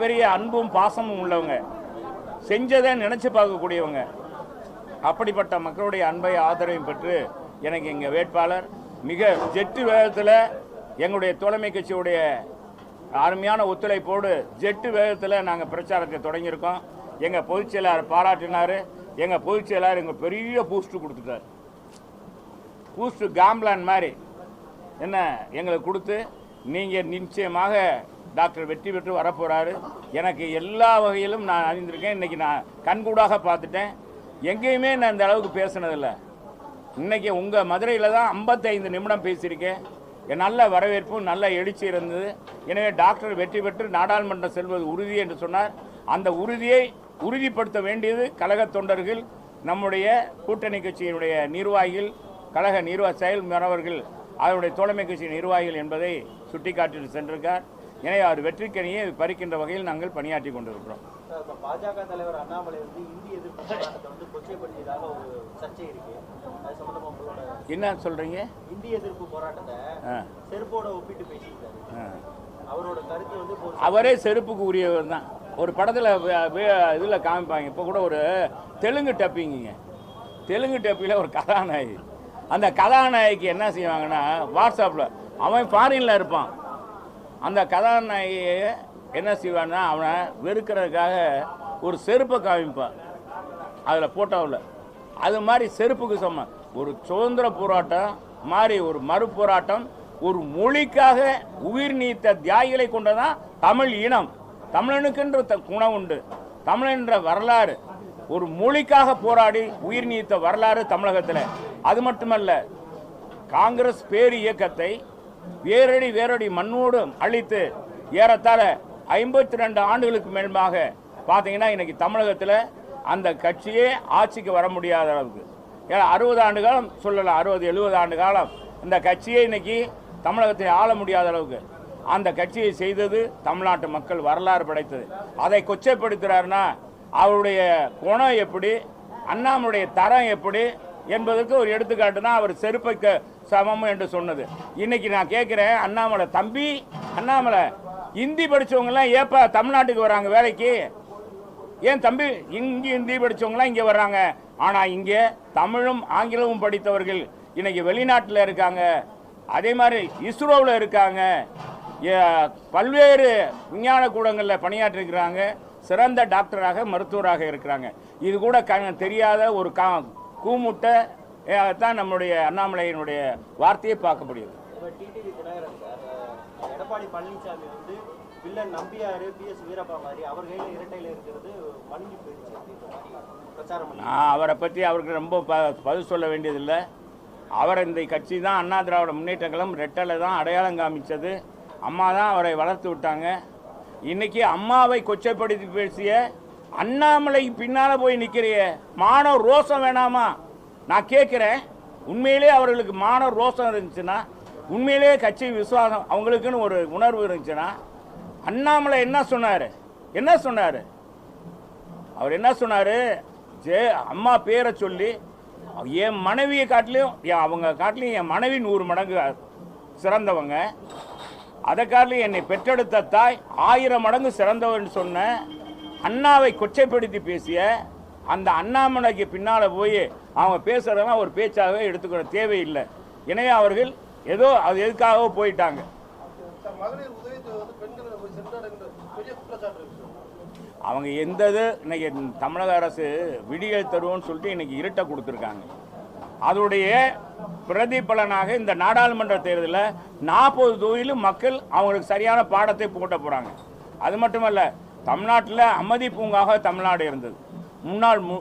பெரிய அன்பும் பாசமும் உள்ளவங்க. செஞ்சதை நினைச்சு பார்க்கக்கூடியவங்க. அப்படிப்பட்ட மக்களுடைய அன்பை ஆதரவையும் பெற்று எனக்கு எங்கள் வேட்பாளர் மிக ஜெட்டு வேகத்தில் எங்களுடைய தோழமை கட்சியுடைய அருமையான ஒத்துழைப்போடு ஜெட்டு வேகத்தில் நாங்கள் பிரச்சாரத்தை தொடங்கியிருக்கோம். எங்கள் பொதுச் செயலாளர் பாராட்டினார். எங்கள் பொதுச் செயலாளர் எங்கள் பெரிய பூஸ்ட்டு கொடுத்துட்டார். பூஸ்ட்டு காம்லான் மாதிரி என்ன எங்களுக்கு கொடுத்து நீங்கள் நிச்சயமாக டாக்டர் வெற்றி பெற்று வரப்போகிறாரு எனக்கு எல்லா வகையிலும் நான் அறிந்திருக்கேன். இன்றைக்கி நான் கண்கூடாக பார்த்துட்டேன். எங்கேயுமே நான் இந்த அளவுக்கு பேசினதில்லை. இன்றைக்கி உங்கள் மதுரையில் தான் 55 நிமிடம் பேசியிருக்கேன். என் நல்ல வரவேற்பும் நல்ல எழுச்சி இருந்தது. எனவே டாக்டர் வெற்றி பெற்று நாடாளுமன்றம் செல்வது உறுதி என்று சொன்னார். அந்த உறுதியை உறுதிப்படுத்த வேண்டியது கழக தொண்டர்கள் நம்முடைய கூட்டணி கட்சியினுடைய நிர்வாகிகள் கழக நிர்வாக செயல் மறவர்கள் அவருடைய தோழமை கட்சி நிர்வாகிகள் என்பதை சுட்டிக்காட்டிட்டு சென்றிருக்கார். எனவே அவர் வெற்றிக்கனியை பறிக்கின்ற வகையில் நாங்கள் பணியாற்றி கொண்டிருக்கிறோம். பாஜக தலைவர் அண்ணாமலை வந்து இந்தி எதிர்ப்பு போராட்டத்தை வந்து கொச்சைப்படுத்தியதாக ஒரு சர்ச்சை இருக்கு. அது சம்பந்தமா உங்களோட என்ன சொல்கிறீங்க இந்தி எதிர்ப்பு போராட்டத்தை செருப்போட ஒப்பிட்டு பேசியிருக்காரு. அவரோட கருத்து வந்து அவரே செருப்புக்கு உரியவர் தான். ஒரு படத்தில் இதில் காமிப்பாங்க. இப்போ கூட ஒரு தெலுங்கு டப்பிங்க தெலுங்கு டப்பியில் ஒரு கதாநாயகி. அந்த கதாநாயகிக்கு என்ன செய்வாங்கன்னா வாட்ஸ்அப்பில் அவன் ஃபாரினில் இருப்பான். அந்த கதாநாயகியை என்ன செய்வான்னா அவனை வெறுக்கிறதுக்காக ஒரு செருப்பை காமிப்பான். அதில் போட்டோவில். அது மாதிரி செருப்புக்கு சமம். ஒரு சுதந்திர போராட்டம் மாதிரி ஒரு மறுபோராட்டம் ஒரு மொழிக்காக உயிர் நீத்த தியாகிகளை கொண்டதான் தமிழ் இனம். தமிழனுக்கென்ற குணம் உண்டு. தமிழென்ற வரலாறு. ஒரு மொழிக்காக போராடி உயிர் நீத்த வரலாறு தமிழகத்தில். அது மட்டுமல்ல காங்கிரஸ் பேர் இயக்கத்தை வேரடி வேரடி மண்ணோடு அழித்து ஏறத்தாழ ஐம்பத்தி ரெண்டு ஆண்டுகளுக்கு மேல்பாக பார்த்தீங்கன்னா இன்னைக்கு தமிழகத்தில் அந்த கட்சியே ஆட்சிக்கு வர முடியாத அளவுக்கு. ஏன்னா அறுபது ஆண்டு காலம் சொல்லலாம் அறுபது எழுபது ஆண்டு காலம் இந்த கட்சியை இன்னைக்கு தமிழகத்தை ஆள முடியாத அளவுக்கு. அந்த கட்சியை செய்தது தமிழ்நாட்டு மக்கள் வரலாறு படைத்தது. அதை கொச்சைப்படுத்துகிறாருன்னா அவருடைய குணம் எப்படி அண்ணாமுடைய தரம் எப்படி என்பதற்கு ஒரு எடுத்துக்காட்டு தான் அவர் செருப்பை சமம் என்று சொன்னது. இன்னைக்கு நான் கேட்குறேன் அண்ணாமலை தம்பி அண்ணாமலை ஹிந்தி படித்தவங்கலாம் ஏப்பா தமிழ்நாட்டுக்கு வராங்க வேலைக்கு? ஏன் தம்பி இங்கே ஹிந்தி படித்தவங்களாம் இங்கே வர்றாங்க ஆனால் இங்கே தமிழும் ஆங்கிலமும் படித்தவர்கள் இன்னைக்கு வெளிநாட்டில் இருக்காங்க. அதே மாதிரி இஸ்ரோவில் இருக்காங்க. பல்வேறு விஞ்ஞான கூடங்களில் பணியாற்றிருக்கிறாங்க. சிறந்த டாக்டராக மருத்துவராக இருக்கிறாங்க. இது கூட க தெரியாத ஒரு கா கூமுட்டை தான் நம்முடைய அண்ணாமலையினுடைய வார்த்தையை பார்க்க முடியுது. எடப்பாடி பழனிசாமி வந்து villain Nambiar P S Veerappa மாதிரி அவர் கையில இரட்டையில இருக்கிறது மழுங்கி போயிடுச்சு அவரை பற்றி அவருக்கு ரொம்ப ப பதில் சொல்ல வேண்டியதில்லை. அவர் இந்த கட்சி தான் அண்ணா திராவிட முன்னேற்ற கழகம் ரெட்டலை தான் அடையாளம் காமிச்சது. அம்மா தான் அவரை வளர்த்து விட்டாங்க. இன்னைக்கு அம்மாவை கொச்சைப்படுத்தி பேசிய அண்ணாமலை பின்னால் போய் நிற்கிறிய மானவ ரோசம் வேணாமா? நான் கேட்குறேன் உண்மையிலே அவர்களுக்கு மான ரோஷம் இருந்துச்சுன்னா உண்மையிலேயே கட்சி விசுவாசம் அவங்களுக்குன்னு ஒரு உணர்வு இருந்துச்சுன்னா அண்ணாமலை என்ன சொன்னார்? என்ன சொன்னார்? அவர் என்ன சொன்னார்? ஜே அம்மா பேரை சொல்லி என் மனைவியை காட்டிலையும் என் அவங்க காட்டிலையும் என் மனைவி நூறு மடங்கு சிறந்தவங்க. அதை காட்டிலையும் என்னை பெற்றெடுத்த தாய் ஆயிரம் மடங்கு சிறந்தவன் சொன்ன அண்ணாவை கொச்சைப்படுத்தி பேசிய அந்த அண்ணாமலைக்கு பின்னால் போய் அவங்க பேசுகிறதெல்லாம் ஒரு பேச்சாகவே எடுத்துக்கிற தேவையில்லை. எனவே அவர்கள் ஏதோ அது எதுக்காகவோ போயிட்டாங்க. அவங்க எந்த இது இன்னைக்கு தமிழக அரசு விடியல் தருவோம்னு சொல்லிட்டு இன்னைக்கு இருட்டை கொடுத்துருக்காங்க. அதோடைய பிரதிபலனாக இந்த நாடாளுமன்ற தேர்தலில் நாற்பது தொகுதியிலும் மக்கள் அவங்களுக்கு சரியான பாடத்தை போட்ட போகிறாங்க அது மட்டுமல்ல தமிழ்நாட்டில் அமைதி பூங்காக தமிழ்நாடு இருந்தது. முன்னாள் மு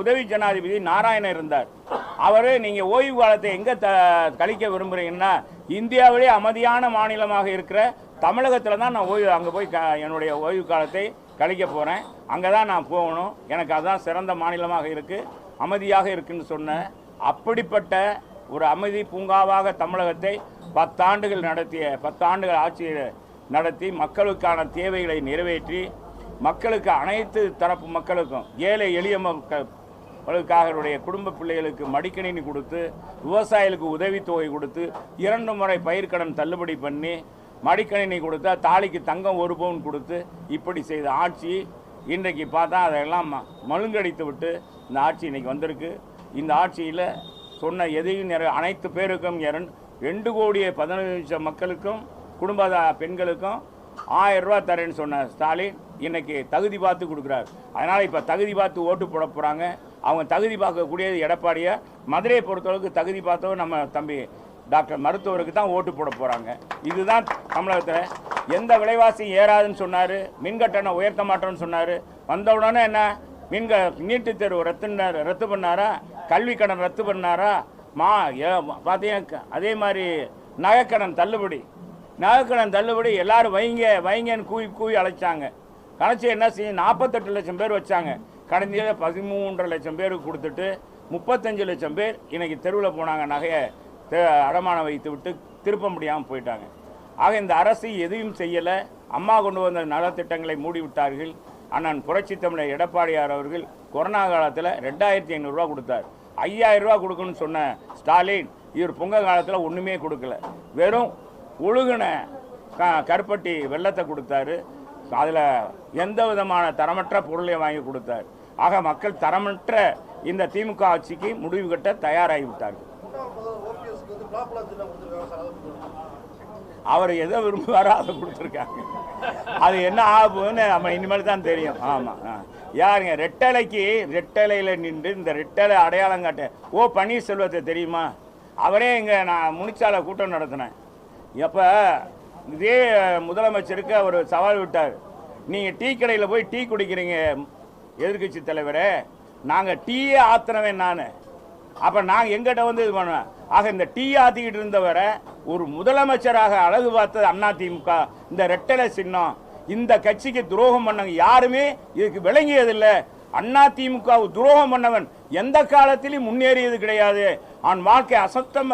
உதவி ஜனாதிபதி நாராயணன் இருந்தார். அவர் நீங்கள் ஓய்வு காலத்தை எங்கே த கழிக்க விரும்புகிறீங்கன்னா இந்தியாவிலே அமைதியான மாநிலமாக இருக்கிற தமிழகத்தில் தான் நான் ஓய்வு அங்கே போய் க என்னுடைய ஓய்வு காலத்தை கழிக்க போகிறேன் அங்கே தான் நான் போகணும். எனக்கு அதுதான் சிறந்த மாநிலமாக இருக்குது அமைதியாக இருக்குன்னு சொன்னேன் அப்படிப்பட்ட ஒரு அமைதி பூங்காவாக தமிழகத்தை பத்தாண்டுகள் நடத்திய பத்தாண்டுகள் ஆட்சியை நடத்தி மக்களுக்கான தேவைகளை நிறைவேற்றி மக்களுக்கு அனைத்து தரப்பு மக்களுக்கும் ஏழை எளிய மக்கள் குடும்ப பிள்ளைகளுக்கு மடிக்கணினி கொடுத்து விவசாயிகளுக்கு உதவித்தொகை கொடுத்து இரண்டு முறை பயிர்க்கடன் தள்ளுபடி பண்ணி மடிக்கணினி கொடுத்தா தாலிக்கு தங்கம் ஒரு பவுன் கொடுத்து இப்படி செய்த ஆட்சி இன்றைக்கு பார்த்தா அதையெல்லாம் ம- மழுங்கடித்து விட்டு இந்த ஆட்சி இன்றைக்கி வந்திருக்கு. இந்த ஆட்சியில் சொன்ன எதையும் அனைத்து பேருக்கும் இரண் ரெண்டு கோடியே பதினஞ்சு லட்சம் மக்களுக்கும் குடும்ப பெண்களுக்கும் ஆயிரம் ரூபா தரேன்னு சொன்ன ஸ்டாலின் இன்னைக்கு தகுதி பார்த்து கொடுக்குறாரு. அதனால் இப்போ தகுதி பார்த்து ஓட்டு போட போகிறாங்க அவங்க தகுதி பார்க்கக்கூடியது எடப்பாடியை. மதுரையை பொறுத்தளவுக்கு தகுதி பார்த்தவங்க நம்ம தம்பி டாக்டர் மருத்துவருக்கு தான் ஓட்டு போட போகிறாங்க இதுதான் தமிழகத்தில். எந்த விலைவாசியும் ஏறாதுன்னு சொன்னார். மின்கட்டணம் உயர்த்த மாட்டோம்னு சொன்னார். வந்த உடனே என்ன? மின்க நீட்டுத் தேர்வு ரத்து ரத்து பண்ணாரா? கல்வி கடன் ரத்து பண்ணாரா? மா ஏ- அதே மாதிரி நகைக்கடன் தள்ளுபடி. நகைக்கடன் தள்ளுபடி எல்லாரும் வைங்க வைங்கன்னு கூவி கூவி அழைச்சாங்க. கணச்சி என்ன செய்யும் நாற்பத்தெட்டு லட்சம் பேர் வச்சாங்க. கடந்த பதிமூன்றரை லட்சம் பேருக்கு கொடுத்துட்டு முப்பத்தஞ்சு லட்சம் பேர் இன்னைக்கு தெருவில் போனாங்க நகையை அடமானம் வைத்து விட்டு திருப்ப முடியாமல் போயிட்டாங்க. ஆக இந்த அரசு எதையும் செய்யலை. அம்மா கொண்டு வந்த நலத்திட்டங்களை மூடி விட்டார்கள். அண்ணன் புரட்சி தமிழர் எடப்பாடியார் அவர்கள் கொரோனா காலத்தில் ரெண்டாயிரத்தி ஐநூறுரூவா கொடுத்தார். ஐயாயிரரூவா கொடுக்குன்னு சொன்ன ஸ்டாலின் இவர் பொங்க காலத்தில் ஒன்றுமே கொடுக்கல. வெறும் ஒழுகுன க கருப்பட்டி வெள்ளத்தை கொடுத்தாரு. அதில் எந்த விதமான தரமற்ற பொருளையும் வாங்கி கொடுத்தார். ஆக மக்கள் தரமற்ற இந்த திமுக ஆட்சிக்கு முடிவு கட்ட தயாராகிவிட்டார்கள் அவர் எதை விரும்புவாரோ அதை கொடுத்துருக்காங்க. அது என்ன ஆக போகுதுன்னு நம்ம இனிமேல் தான் தெரியும். ஆமாம் ஆ. யாருங்க? ரெட்டலைக்கு ரெட்டலையில் நின்று இந்த ரெட்டலை அடையாளம் காட்ட ஓ பன்னீர்செல்வத்தை தெரியுமா? அவரே இங்கே நான் முனிச்சாலை கூட்டம் நடத்தினேன். எப்போ? இதே முதலமைச்சருக்கு அவர் சவால் விட்டார். நீங்கள் டீ கடையில் போய் டீ குடிக்கிறீங்க எதிர்க்கட்சி தலைவரே. நாங்கள் டீயே ஆத்துனவேன் நான். அப்போ நாங்கள் எங்கிட்ட வந்து இது பண்ணுவேன் ஆக இந்த டீ ஆற்றிக்கிட்டு இருந்தவரை ஒரு முதலமைச்சராக அழகு பார்த்தது அண்ணா திமுக. இந்த ரெட்டலை சின்னம் இந்த கட்சிக்கு துரோகம் பண்ணவங்க யாருமே இதுக்கு விளங்கியதில்லை. அண்ணா திமுக துரோகம் பண்ணவன் எந்த காலத்திலும் முன்னேறியது கிடையாது. அவன் வாழ்க்கை அசத்தம்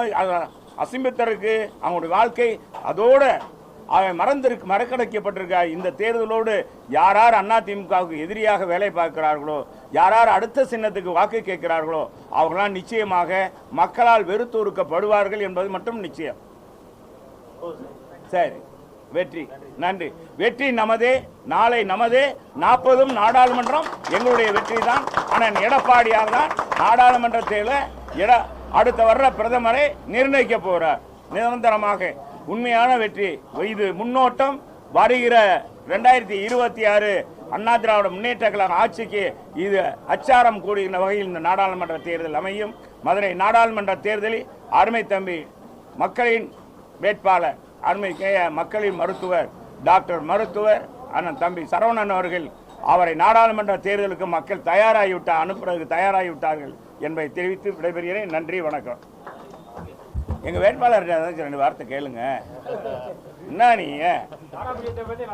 அசிம்பித்தருக்கு அவனுடைய வாழ்க்கை அதோட அவன் மறந்திருக்கு மறக்கடைக்கப்பட்டிருக்க? இந்த தேர்தலோடு யார் யார் அண்ணா திமுகவுக்கு எதிரியாக வேலை பார்க்கிறார்களோ யார் யார் அடுத்த சின்னத்துக்கு வாக்கு கேட்கிறார்களோ அவர்களாம் நிச்சயமாக மக்களால் வெறுத்தொடுக்கப்படுவார்கள் என்பது மட்டும் நிச்சயம். சரி. வெற்றி. நன்றி. வெற்றி நமதே நாளை நமதே. நாற்பதும் நாடாளுமன்றம் எங்களுடைய வெற்றி தான் ஆனால் எடப்பாடியார் தான் நாடாளுமன்றத்தில் எட அடுத்த வர்ற பிரதமரை நிர்ணயிக்க போகிறார் நிரந்தரமாக உண்மையான வெற்றி. இது முன்னோட்டம். வருகிற ரெண்டாயிரத்தி இருபத்தி ஆறு அண்ணா திராவிட முன்னேற்ற கழக ஆட்சிக்கு இது அச்சாரம் கூடுகின்ற வகையில் இந்த நாடாளுமன்ற தேர்தல் அமையும். மதுரை நாடாளுமன்ற தேர்தலில் அருமை தம்பி மக்களின் வேட்பாளர் அருமை கே மக்களின் மருத்துவர் டாக்டர் மருத்துவர் அண்ணன் தம்பி சரவணன் அவர்கள் அவரை நாடாளுமன்ற தேர்தலுக்கு மக்கள் தயாராகிவிட்டார் அனுப்புறதுக்கு தயாராகிவிட்டார்கள் என்பதை தெரிவித்து விடைபெறுகிறேன். நன்றி வணக்கம். எங்கள் வேட்பாளர் ரெண்டு வார்த்தை கேளுங்க. என்ன நீங்க தாராபுரியத்தை பத்தி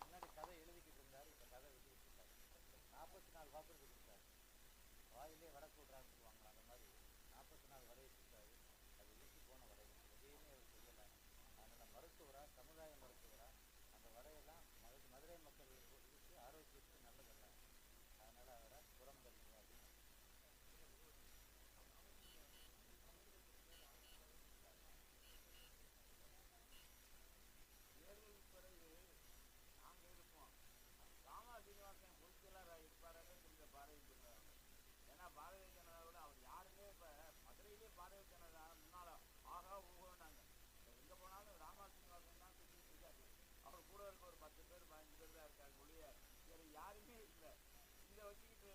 முன்னாடி கதை எழுதிக்கிட்டு இருந்தார் இப்போ கதை எழுதிக்கிட்டு இருந்தார் நாற்பத்தி நாலு பாத்திரம் வாயிலே வடக்கு விட்றாங்க பாரதிய ஜனதாவோட அவர் யாருமே இப்போ மதுரையிலே பாரதிய ஜனதா முன்னால் ஆகா ஊகோனாங்க எங்கே போனாலும் ராமா சீனிவாசன் தான் சுற்றிட்டு இருக்காரு. அவர் கூட இருக்க ஒரு பத்து பேர் பதினஞ்சு பேர் தான் இருக்காங்க ஒழிய வேறு யாருமே இல்லை இதை வச்சுக்கிட்டு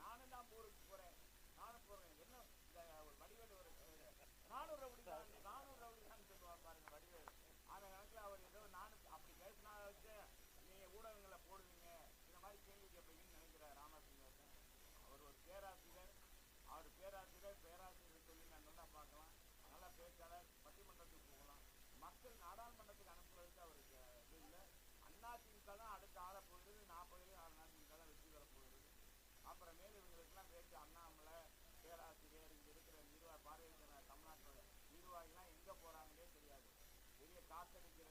நானும் தான் போருக்கு போகிறேன் நானும் போகிறேன் என்ன இந்த ஒரு வடிவேலு ஒரு நானும் ரவுடி தான் நானும் ரவுடி தான் சொல்லுவார் பாருங்க வடிவேலு அந்த கணக்கில் அவர் ஏதோ நானும் அப்படி பேசினா வச்சு நீங்கள் ஊடகங்களை போடுவீங்க இந்த மாதிரி கேள்வி கேட்பீங்கன்னு நினைக்கிறார் ராமசீனிவாசன் அவர் ஒரு பேராசிரியர் அவர் பேராசிரியர் பேராசிரியர் சொல்லி நான் நல்லா பார்க்கலாம் நல்லா பேச்சாளர் பட்டிமன்றத்துக்கு போகலாம் மக்கள் நாடாளுமன்றத்துக்கு அனுப்புறதுக்கு அவருக்கு இது இல்லை. அதிமுக தான் அடுத்த ஆள போயிடுது நாற்பதுலேயும் ஆறு அதிமுக தான் வெற்றி பெற போகிறது அப்புறமேல் இவங்களுக்கெல்லாம் பேச்சு அண்ணாமலை பேராசிரியர் இங்கே இருக்கிற நிர்வாக பாரதிய ஜனதா தமிழ்நாட்டோட நிர்வாகிலாம் எங்கே போகிறாங்களே தெரியாது. பெரிய காத்தடிக்கிற